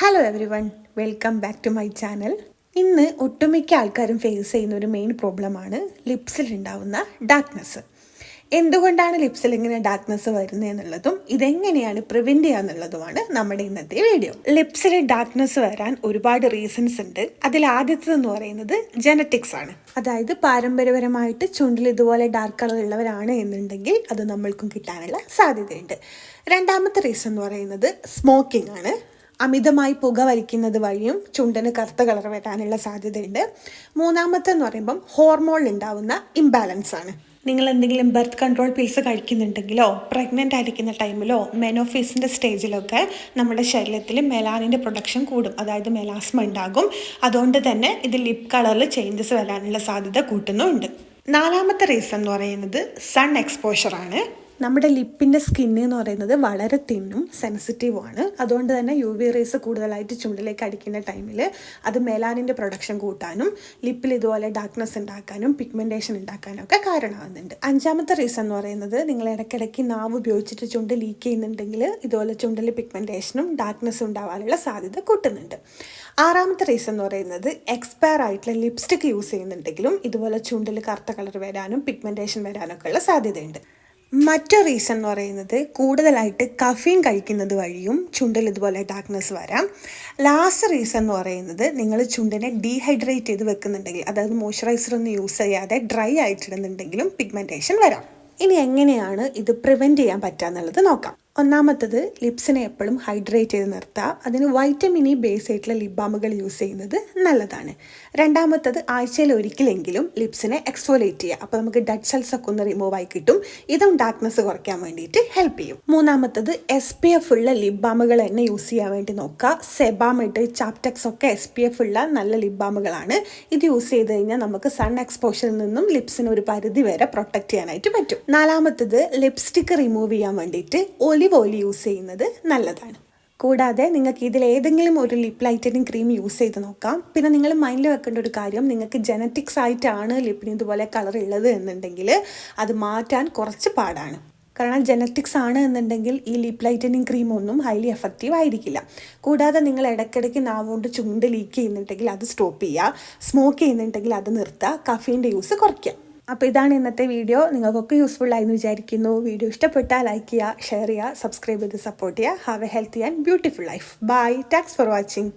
Hello everyone welcome back to my channel ഇന്ന് ഒട്ടുമിക്ക ആൾക്കാരും ഫേസ് ചെയ്യുന്ന ഒരു മെയിൻ പ്രോബ്ലമാണ് ലിപ്സിൽ ഉണ്ടാവുന്ന ഡാർക്ക്നെസ് എന്തുകൊണ്ടാണ് ലിപ്സിൽ ഇങ്ങനെ ഡാർക്ക്നെസ് വരുന്നത് എന്നുള്ളതും ഇതെങ്ങനെയാണ് പ്രിവെന്റ് ചെയ്യുക എന്നുള്ളതുമാണ് നമ്മുടെ ഇന്നത്തെ വീഡിയോ ലിപ്സിൽ ഡാർക്ക്നെസ് വരാൻ ഒരുപാട് റീസൺസ് ഉണ്ട്. അതിൽ ആദ്യത്തേതെന്ന് പറയുന്നത് ജനറ്റിക്സ് ആണ്. അതായത് പാരമ്പര്യപരമായിട്ട് ചുണ്ടിൽ ഇതുപോലെ ഡാർക്ക് കളർ ഉള്ളവരാണ് എന്നുണ്ടെങ്കിൽ അത് നമ്മൾക്കും കിട്ടാനുള്ള സാധ്യതയുണ്ട്. രണ്ടാമത്തെ റീസൺ എന്ന് പറയുന്നത് സ്മോക്കിംഗ് ആണ്. അമിതമായി പുക വലിക്കുന്നത് വഴിയും ചുണ്ടിന് കറുത്ത കളർ വരാനുള്ള സാധ്യതയുണ്ട്. മൂന്നാമത്തെ എന്ന് പറയുമ്പം ഹോർമോൺ ഉണ്ടാവുന്ന ഇംബാലൻസ് ആണ്. നിങ്ങൾ എന്തെങ്കിലും ബർത്ത് കൺട്രോൾ പിൽസ് കഴിക്കുന്നുണ്ടെങ്കിലോ പ്രഗ്നന്റ് ആയിരിക്കുന്ന ടൈമിലോ മെനോഫീസിന്റെ സ്റ്റേജിലൊക്കെ നമ്മുടെ ശരീരത്തിൽ മെലാനിന്റെ പ്രൊഡക്ഷൻ കൂടും. അതായത് മെലാസ്മ ഉണ്ടാകും. അതുകൊണ്ട് തന്നെ ഇത് ലിപ് കളറിൽ ചേഞ്ചസ് വരാനുള്ള സാധ്യത കൂട്ടുന്നുണ്ട്. നാലാമത്തെ റീസൺ എന്ന് പറയുന്നത് സൺ എക്സ്പോഷറാണ് നമ്മുടെ ലിപ്പിന്റെ സ്കിന്ന് എന്ന് പറയുന്നത് വളരെ തിന്നും സെൻസിറ്റീവാണ് അതുകൊണ്ട് തന്നെ യു വി റേസ് കൂടുതലായിട്ട് ചുണ്ടിലേക്ക് അടിക്കുന്ന ടൈമിൽ അത് മെലാനിന്റെ പ്രൊഡക്ഷൻ കൂട്ടാനും ലിപ്പിൽ ഇതുപോലെ ഡാർക്ക്നെസ് ഉണ്ടാക്കാനും പിഗ്മെന്റേഷൻ ഉണ്ടാക്കാനും ഒക്കെ കാരണമാകുന്നുണ്ട്. അഞ്ചാമത്തെ റീസൺ എന്ന് പറയുന്നത് നിങ്ങൾ ഇടയ്ക്കിടയ്ക്ക് നാവ് ഉപയോഗിച്ചിട്ട് ചുണ്ട് ലീക്ക് ചെയ്യുന്നുണ്ടെങ്കിൽ ഇതുപോലെ ചുണ്ടിൽ പിഗ്മെന്റേഷനും ഡാർക്ക്നെസ്സും ഉണ്ടാവാനുള്ള സാധ്യത കൂട്ടുന്നുണ്ട്. ആറാമത്തെ റീസൺ എന്ന് പറയുന്നത് എക്സ്പയർ ആയിട്ടുള്ള ലിപ്സ്റ്റിക് യൂസ് ചെയ്യുന്നുണ്ടെങ്കിലും ഇതുപോലെ ചുണ്ടിൽ കറുത്ത കളർ വരാനും പിഗ്മെന്റേഷൻ വരാനൊക്കെ ഉള്ള സാധ്യതയുണ്ട്. മറ്റൊരു റീസൺ എന്ന് പറയുന്നത് കൂടുതലായിട്ട് കഫീൻ കഴിക്കുന്നത് വഴിയും ചുണ്ടിൽ ഇതുപോലെ ഡാർക്ക്നെസ് വരാം. ലാസ്റ്റ് റീസൺ എന്ന് പറയുന്നത് നിങ്ങൾ ചുണ്ടിനെ ഡീഹൈഡ്രേറ്റ് ചെയ്ത് വെക്കുന്നുണ്ടെങ്കിൽ അതായത് മോയ്സ്ചറൈസർ ഒന്നും യൂസ് ചെയ്യാതെ ഡ്രൈ ആയിട്ടിടുന്നുണ്ടെങ്കിലും പിഗ്മെന്റേഷൻ വരാം. ഇനി എങ്ങനെയാണ് ഇത് പ്രിവെന്റ് ചെയ്യാൻ പറ്റുക എന്നുള്ളത് നോക്കാം. ഒന്നാമത്തത് ലിപ്സിനെ എപ്പോഴും ഹൈഡ്രേറ്റ് ചെയ്ത് നിർത്തുക അതിന് വൈറ്റമിൻ ഇ ബേസ് ആയിട്ടുള്ള ലിപ് ബാമുകൾ യൂസ് ചെയ്യുന്നത് നല്ലതാണ്. രണ്ടാമത്തത് ആഴ്ചയിൽ ഒരിക്കലെങ്കിലും ലിപ്സിനെ എക്സ്ഫോലേറ്റ് ചെയ്യുക അപ്പോൾ നമുക്ക് ഡെഡ് സെൽസ് ഒക്കെ ഒന്ന് റിമൂവ് ആയി കിട്ടും. ഇതും ഡാർക്ക്നെസ് കുറയ്ക്കാൻ വേണ്ടിയിട്ട് ഹെൽപ്പ് ചെയ്യും. മൂന്നാമത്തത് എസ് പി എഫ് ഉള്ള ലിപ് ബാമുകൾ തന്നെ യൂസ് ചെയ്യാൻ വേണ്ടി നോക്കുക സെബാമിട്ട് ചാപ്റ്റക്സ് ഒക്കെ എസ് പി എഫ് ഉള്ള നല്ല ലിപ് ബാമുകളാണ് ഇത് യൂസ് ചെയ്ത് കഴിഞ്ഞാൽ നമുക്ക് സൺ എക്സ്പോഷറിൽ നിന്നും ലിപ്സിന് ഒരു പരിധി വരെ പ്രൊട്ടക്ട് ചെയ്യാനായിട്ട് പറ്റും. നാലാമത്തത് ലിപ്സ്റ്റിക്ക് റിമൂവ് ചെയ്യാൻ വേണ്ടിയിട്ട് ഒലിവ് ഓയിൽ യൂസ് ചെയ്യുന്നത് നല്ലതാണ്. കൂടാതെ നിങ്ങൾക്ക് ഇതിൽ ഏതെങ്കിലും ഒരു ലിപ് ലൈറ്റനിങ് ക്രീം യൂസ് ചെയ്ത് നോക്കാം. പിന്നെ നിങ്ങൾ മൈൻഡിൽ വെക്കേണ്ട ഒരു കാര്യം നിങ്ങൾക്ക് ജനറ്റിക്സ് ആയിട്ടാണ് ലിപ്പിന് ഇതുപോലെ കളർ ഉള്ളത് എന്നുണ്ടെങ്കിൽ അത് മാറ്റാൻ കുറച്ച് പാടാണ്. കാരണം ജനറ്റിക്സ് ആണ് എന്നുണ്ടെങ്കിൽ ഈ ലിപ് ലൈറ്റനിങ് ക്രീം ഒന്നും ഹൈലി എഫക്റ്റീവ് ആയിരിക്കില്ല. കൂടാതെ നിങ്ങൾ ഇടയ്ക്കിടയ്ക്ക് നാവുകൊണ്ട് ചുണ്ട് ലീക്ക് ചെയ്യുന്നുണ്ടെങ്കിൽ അത് സ്റ്റോപ്പ് ചെയ്യുക. സ്മോക്ക് ചെയ്യുന്നുണ്ടെങ്കിൽ അത് നിർത്തുക. കഫീന്റെ യൂസ് കുറയ്ക്കുക. അപ്പോൾ ഇതാണ് ഇന്നത്തെ വീഡിയോ. നിങ്ങൾക്കൊക്കെ യൂസ്ഫുൾ ആയി എന്ന് വിചാരിക്കുന്നു. വീഡിയോ ഇഷ്ടപ്പെട്ടാൽ ലൈക്ക് ചെയ്യുക ഷെയർ ചെയ്യുക സബ്സ്ക്രൈബ് ചെയ്ത് സപ്പോർട്ട് ചെയ്യുക. Have a healthy and beautiful life bye thanks for watching